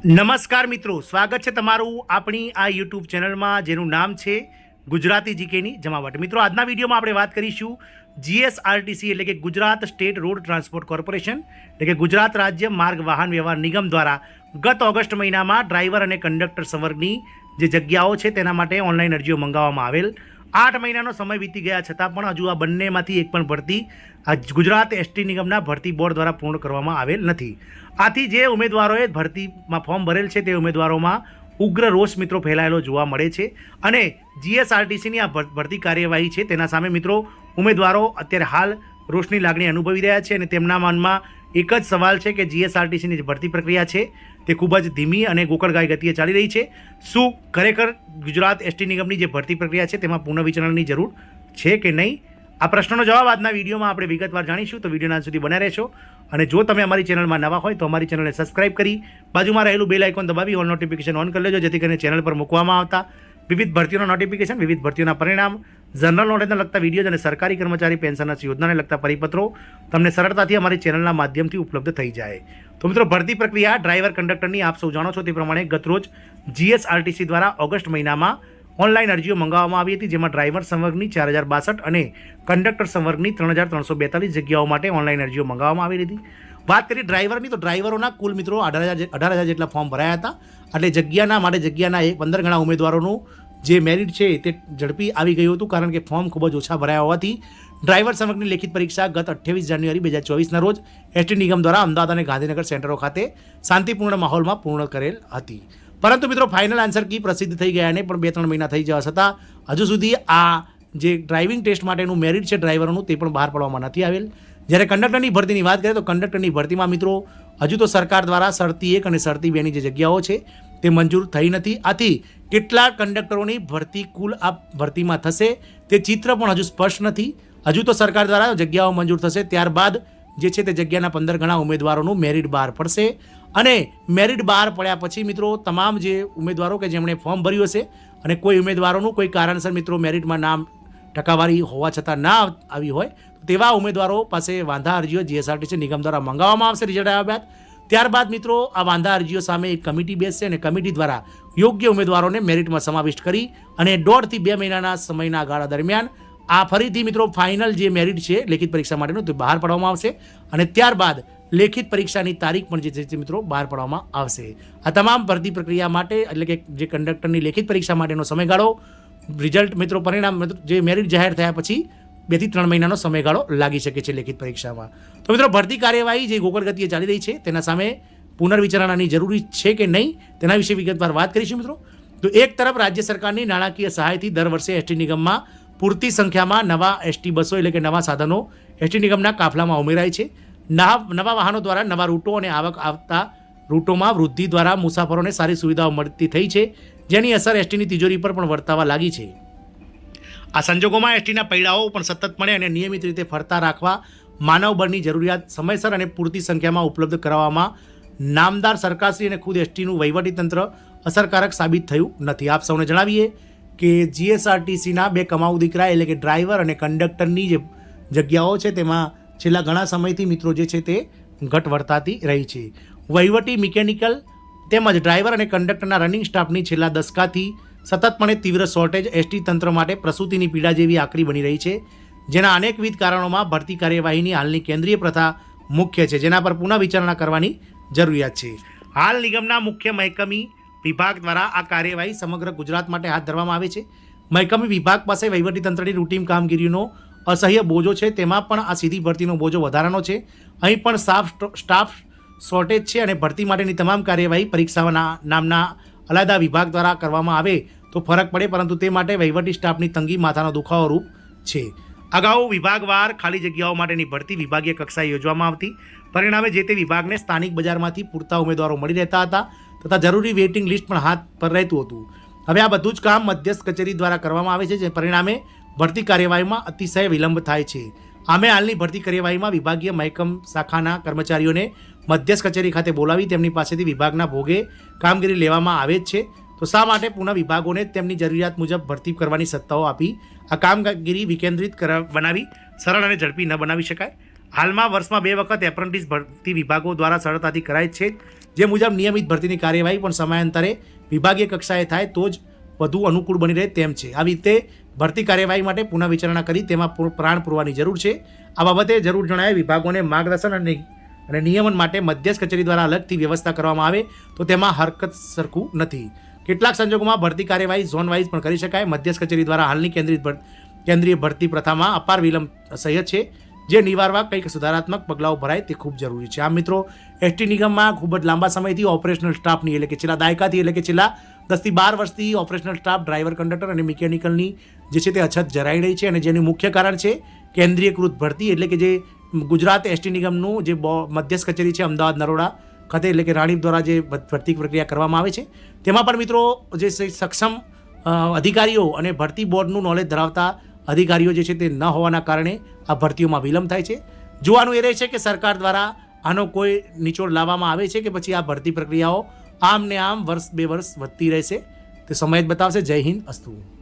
નમસ્કાર મિત્રો, સ્વાગત છે તમારું આપણી આ યુટ્યુબ ચેનલમાં, જેનું નામ છે ગુજરાતી જીકેની જમાવટ. મિત્રો, આજના વિડીયોમાં આપણે વાત કરીશું જીએસઆરટીસી એટલે કે Gujarat state road transport corporation, એટલે કે ગુજરાત રાજ્ય માર્ગ વાહન વ્યવહાર નિગમ દ્વારા ગત ઓગસ્ટ મહિનામાં ડ્રાઈવર અને કંડક્ટર સંવર્ગની જે જગ્યાઓ છે તેના માટે ઓનલાઈન અરજીઓ મંગાવવામાં આવેલ. આઠ મહિનાનો સમય વીતી ગયા છતાં પણ હજુ આ બંનેમાંથી એક પણ ભરતી આ ગુજરાત એસટી નિગમના ભરતી બોર્ડ દ્વારા પૂર્ણ કરવામાં આવેલ નથી. આથી જે ઉમેદવારોએ ભરતીમાં ફોર્મ ભરેલ છે તે ઉમેદવારોમાં ઉગ્ર રોષ મિત્રો ફેલાયેલો જોવા મળે છે અને જીએસઆરટીસીની આ ભર- ભરતી કાર્યવાહી છે તેના સામે મિત્રો ઉમેદવારો અત્યારે હાલ રોષની લાગણી અનુભવી રહ્યા છે અને તેમના મનમાં એક જ સવાલ છે કે જીએસઆરટીસીની જે ભરતી પ્રક્રિયા છે તે ખૂબ જ ધીમી અને ગોકળગાય ગતિએ ચાલી રહી છે. શું ખરેખર ગુજરાત એસટી નિગમની જે ભરતી પ્રક્રિયા છે તેમાં પુનઃવિચારણની જરૂર છે કે નહીં? આ પ્રશ્નનો જવાબ આજના વિડીયોમાં આપણે વિગતવાર જાણીશું. તો વિડીયોના સુધી બન્યા રહેશો. અને જો તમે અમારી ચેનલમાં નવા હોય તો અમારી ચેનલને સબસ્ક્રાઇબ કરી બાજુમાં રહેલું બેલ આઇકોન દબાવી ઓલ નોટિફિકેશન ઓન કરી લેજો, જેથી કરીને ચેનલ પર મૂકવામાં આવતા વિવિધ ભરતીઓના નોટિફિકેશન, વિવિધ ભરતીઓના પરિણામ જનરલ નોલેજને લગતા વીડિયો અને સરકારી કર્મચારી પેન્શનના યોજનાને લગતા પરિપત્રો તમને સરળતાથી અમારી ચેનલના માધ્યમથી ઉપલબ્ધ થઈ જાય. તો મિત્રો, ભરતી પ્રક્રિયા ડ્રાઈવર કંડક્ટરની આપ સૌ જાણો છો તે પ્રમાણે ગતરોજ જીએસઆરટીસી દ્વારા ઓગસ્ટ મહિનામાં ઓનલાઈન અરજીઓ મંગાવવામાં આવી હતી, જેમાં ડ્રાઈવર સંવર્ગની ચાર હજાર બાસઠ અને કંડક્ટર સંવર્ગની ત્રણ હજાર ત્રણસો બેતાલીસ જગ્યાઓ માટે ઓનલાઈન અરજીઓ મંગાવવામાં આવી હતી. વાત કરી ડ્રાઈવરની, તો ડ્રાઈવરોના કુલ મિત્રો અઢાર હજાર અઢાર હજાર જેટલા ફોર્મ ભરાયા હતા. એટલે જગ્યાના માટે જગ્યાના એક પંદર ગણા ઉમેદવારોનું જે મેરિટ છે તે ઝડપી આવી ગયું હતું કારણ કે ફોર્મ ખૂબ જ ઓછા ભરાયા હોવાથી ડ્રાઈવર સમગ્રની લેખિત પરીક્ષા ગત અઠ્યાવીસ જાન્યુઆરી બે હજાર ચોવીસના રોજ એસટી નિગમ દ્વારા અમદાવાદ અને ગાંધીનગર સેન્ટરો ખાતે શાંતિપૂર્ણ માહોલમાં પૂર્ણ કરેલ હતી. પરંતુ મિત્રો ફાઇનલ આન્સર કી પ્રસિદ્ધ થઈ ગયા ને પણ બે ત્રણ મહિના થઈ જવા છતાં હજુ સુધી આ જે ડ્રાઇવિંગ ટેસ્ટ માટેનું મેરિટ છે ડ્રાઈવરોનું તે પણ બહાર પાડવામાં નથી આવેલ. જ્યારે કંડક્ટરની ભરતીની વાત કરીએ તો કંડક્ટરની ભરતીમાં મિત્રો, હજુ તો સરકાર દ્વારા શરતી એક અને શરતી બેની જે જગ્યાઓ છે તે મંજૂર થઈ નથી. આથી કેટલા કંડક્ટરોની ભરતી કુલ આ ભરતીમાં થશે. તે ચિત્ર પણ હજુ સ્પષ્ટ નથી. હજુ તો સરકાર દ્વારા જગ્યાઓ મંજૂર થશે. ત્યારબાદ જે છે તે જગ્યાના પંદર ગણા ઉમેદવારોનું મેરિટ બહાર પડશે. અને મેરિટ બહાર પડ્યા પછી મિત્રો તમામ જે ઉમેદવારો કે જેમણે ફોર્મ ભર્યું હશે અને કોઈ ઉમેદવારોનું કોઈ કારણસર મિત્રો મેરિટમાં નામ ટકાવારી હોવા છતાં ના આવી હોય, તેવા ઉમેદવારો પાસે વાંધા અરજીઓ જીએસઆરટીસી નિગમ દ્વારા મંગાવવામાં આવશે. રિઝલ્ટ આવ્યા બાદ ત્યારબાદ મિત્રો, આ વાંધા અરજીઓ સામે એક કમિટી બેસશે અને કમિટી દ્વારા યોગ્ય ઉમેદવારોને મેરિટમાં સમાવિષ્ટ કરી અને દોઢથી બે મહિનાના સમયના ગાળા દરમિયાન આ ફરીથી મિત્રો ફાઇનલ જે મેરિટ છે, લેખિત પરીક્ષા માટેનું તે બહાર પાડવામાં આવશે અને ત્યારબાદ લેખિત પરીક્ષાની તારીખ પણ જે છે મિત્રો બહાર પાડવામાં આવશે. આ તમામ ભરતી પ્રક્રિયા માટે, એટલે કે જે કંડક્ટરની લેખિત પરીક્ષા માટેનો સમયગાળો રિઝલ્ટ મિત્રો પરિણામ, જે મેરિટ જાહેર થયા પછી બેથી ત્રણ મહિનાનો સમયગાળો લાગી શકે છે લેખિત પરીક્ષામાં. તો મિત્રો, ભરતી કાર્યવાહી જે ગોકળ ગતિએ ચાલી રહી છે, તેના સામે પુનર્વિચારણાની જરૂરી છે કે નહીં, તેના વિશે વિગતવાર વાત કરીશું મિત્રો. તો એક તરફ રાજ્ય સરકારની નાણાકીય સહાયથી દર વર્ષે એસટી નિગમમાં પૂરતી સંખ્યામાં નવા એસટી બસો એટલે કે નવા સાધનો એસટી નિગમના કાફલામાં ઉમેરાય છે. નવા વાહનો દ્વારા નવા રૂટો અને આવક આવતા રૂટોમાં વૃદ્ધિ દ્વારા મુસાફરોને સારી સુવિધાઓ મળતી થઈ છે. જેની અસર એસટીની તિજોરી પર પણ વર્તાવા લાગી છે. આ સંજોગોમાં એસટીના પૈડાઓ પણ સતતપણે અને નિયમિત રીતે ફરતા રાખવા માનવબળની જરૂરિયાત સમયસર અને પૂરતી સંખ્યામાં ઉપલબ્ધ કરાવવામાં નામદાર સરકારશ્રી અને ખુદ એસટીનું વહીવટીતંત્ર અસરકારક સાબિત થયું નથી. આપ સૌને જણાવીએ કે જીએસઆરટીસીના બે કમાઉ દીકરા એટલે કે ડ્રાઈવર અને કંડક્ટરની જે જગ્યાઓ છે, તેમાં છેલ્લા ઘણા સમયથી મિત્રો જે છે તે ઘટ વર્તાતી રહી છે. વહીવટી મિકેનિકલ તેમજ ડ્રાઈવર અને કંડક્ટરના રનિંગ સ્ટાફની છેલ્લા દસકાથી સતતપણે તીવ્ર શોર્ટેજ એસટી તંત્ર માટે પ્રસૂતિની પીડા જેવી આકરી બની રહી છે, જેના અનેકવિધ કારણોમાં ભરતી કાર્યવાહીની હાલની કેન્દ્રીય પ્રથા મુખ્ય છે, જેના પર પુનઃ વિચારણા કરવાની જરૂરિયાત છે. હાલ નિગમના મુખ્ય મહેકમી વિભાગ દ્વારા આ કાર્યવાહી સમગ્ર ગુજરાત માટે હાથ ધરવામાં આવે છે. મહેકમી વિભાગ પાસે વહીવટીતંત્રની રૂટીન કામગીરીનો અસહ્ય બોજો છે, તેમાં પણ આ સીધી ભરતીનો બોજો વધારાનો છે. અહીં પણ સ્ટાફ સ્ટાફ શોર્ટેજ છે અને ભરતી માટેની તમામ કાર્યવાહી પરીક્ષાના નામના અલાયદા વિભાગ દ્વારા કરવામાં આવે તો ફરક પડે, પરંતુ તે માટે વહીવટી સ્ટાફની તંગી માથાનો દુખાવો રૂપ છે. અગાઉ વિભાગવાર ખાલી જગ્યાઓ માટેની ભરતી વિભાગીય કક્ષાએ યોજવામાં આવતી. પરિણામે જે તે વિભાગને સ્થાનિક બજારમાંથી પૂરતા ઉમેદવારો મળી રહેતા હતા તથા જરૂરી વેઇટિંગ લિસ્ટ પણ હાથ પર રહેતું હતું. હવે આ બધું જ કામ મધ્યસ્થ કચેરી દ્વારા કરવામાં આવે છે, જે પરિણામે ભરતી કાર્યવાહીમાં અતિશય વિલંબ થાય છે. આમે હાલની ભરતી કાર્યવાહીમાં વિભાગીય મહેકમ શાખાના કર્મચારીઓને મધ્યસ્થ કચેરી ખાતે બોલાવી તેમની પાસેથી વિભાગના ભોગે કામગીરી લેવામાં આવે જ છે. તો શા માટે પુનઃ વિભાગોને તેમની જરૂરિયાત મુજબ ભરતી કરવાની સત્તાઓ આપી, આ કામગીરી વિકેન્દ્રિત બનાવી, સરળ અને ઝડપી ન બનાવી શકાય? હાલમાં વર્ષમાં બે વખત એપ્રન્ટિસ ભરતી વિભાગો દ્વારા સરળતાથી કરાય છે. જે મુજબ નિયમિત ભરતીની કાર્યવાહી, પણ સમયાંતરે વિભાગીય કક્ષાએ થાય તો જ વધુ અનુકૂળ બની રહે તેમ છે. આવી રીતે ભરતી કાર્યવાહી માટે પુનઃ વિચારણા કરી તેમાં પૂર- પ્રાણ પૂરવાની જરૂર છે. આ બાબતે જરૂર જણાય વિભાગોને માર્ગદર્શન અને અને નિયમન માટે મધ્યસ્થ કચેરી દ્વારા અલગથી વ્યવસ્થા કરવામાં આવે તો તેમાં હરકત સરખું નથી. કેટલાક સંજોગોમાં ભરતી કાર્યવાહી ઝોન વાઇઝ પણ કરી શકાય. મધ્યસ્થ કચેરી દ્વારા હાલની કેન્દ્રિત કેન્દ્રીય ભરતી પ્રથામાં અપાર વિલંબ સહ્ય છે. જે નિવારવા કંઈક સુધારાત્મક પગલાઓ ભરાય તે ખૂબ જરૂરી છે. આ મિત્રો, એસટી નિગમમાં ખૂબ જ લાંબા સમયથી ઓપરેશનલ સ્ટાફની એટલે કે છેલ્લા દાયકાથી એટલે કે છેલ્લા દસથી બાર વર્ષથી ઓપરેશનલ સ્ટાફ, ડ્રાઈવર, કંડક્ટર અને મિકેનિકલની જે છે તે અછત જરાઈ રહી છે અને જેનું મુખ્ય કારણ છે કેન્દ્રીયકૃત ભરતી એટલે કે જે ગુજરાત એસટી નિગમનું જે મધ્યસ્થ કચેરી છે અમદાવાદ નરોડા ખાતે એટલે કે રાણીપ દ્વારા જે ભરતી પ્રક્રિયા કરવામાં આવે છે. તેમાં પણ મિત્રો જે સક્ષમ અધિકારીઓ અને ભરતી બોર્ડનું નોલેજ ધરાવતા અધિકારીઓ જે છે તે ન હોવાના કારણે આ ભરતીઓમાં વિલંબ થાય છે. જોવાનું એ રહે છે કે સરકાર દ્વારા આનો કોઈ નિચોડ લાવવામાં આવે છે કે પછી આ ભરતી પ્રક્રિયાઓ આમ ને આમ વર્ષ બે વર્ષ વધતી રહેશે. તે સમય જ બતાવશે. જય હિન્દ, અસ્તુ.